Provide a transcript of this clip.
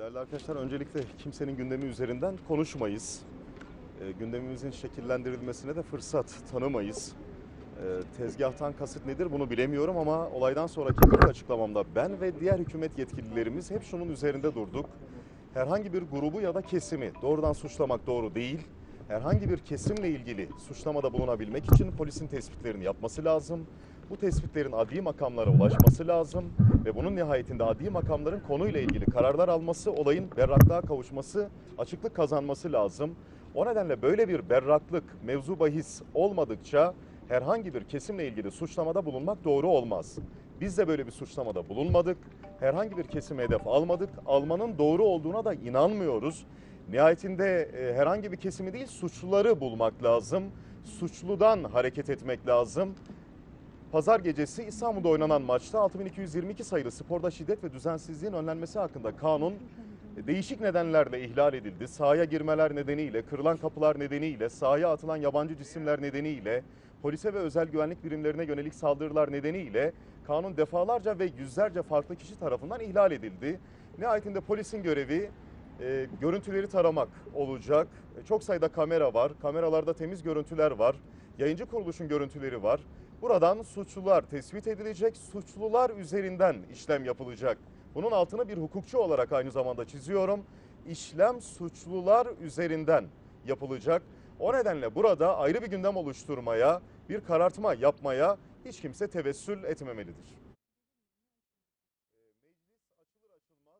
Değerli arkadaşlar öncelikle kimsenin gündemi üzerinden konuşmayız. E, gündemimizin şekillendirilmesine de fırsat tanımayız. E, tezgahtan kasıt nedir bunu bilemiyorum ama olaydan sonraki ilk açıklamamda ben ve diğer hükümet yetkililerimiz hep şunun üzerinde durduk. Herhangi bir grubu ya da kesimi doğrudan suçlamak doğru değil. Herhangi bir kesimle ilgili suçlamada bulunabilmek için polisin tespitlerini yapması lazım. Bu tespitlerin adli makamlara ulaşması lazım ve bunun nihayetinde adli makamların konuyla ilgili kararlar alması, olayın berraklığa kavuşması, açıklık kazanması lazım. O nedenle böyle bir berraklık, mevzu bahis olmadıkça herhangi bir kesimle ilgili suçlamada bulunmak doğru olmaz. Biz de böyle bir suçlamada bulunmadık. Herhangi bir kesime hedef almadık. Almanın doğru olduğuna da inanmıyoruz. Nihayetinde e, herhangi bir kesimi değil suçluları bulmak lazım. Suçludan hareket etmek lazım. Pazar gecesi İstanbul'da oynanan maçta 6222 sayılı sporda şiddet ve düzensizliğin önlenmesi hakkında kanun e, değişik nedenlerle ihlal edildi. Sahaya girmeler nedeniyle, kırılan kapılar nedeniyle, sahaya atılan yabancı cisimler nedeniyle, polise ve özel güvenlik birimlerine yönelik saldırılar nedeniyle kanun defalarca ve yüzlerce farklı kişi tarafından ihlal edildi. Nihayetinde polisin görevi e, görüntüleri taramak olacak. E, çok sayıda kamera var. Kameralarda temiz görüntüler var. Yayıncı kuruluşun görüntüleri var. Buradan suçlular tespit edilecek. Suçlular üzerinden işlem yapılacak. Bunun altını bir hukukçu olarak aynı zamanda çiziyorum. İşlem suçlular üzerinden yapılacak. O nedenle burada ayrı bir gündem oluşturmaya, bir karartma yapmaya hiç kimse tevessül etmemelidir.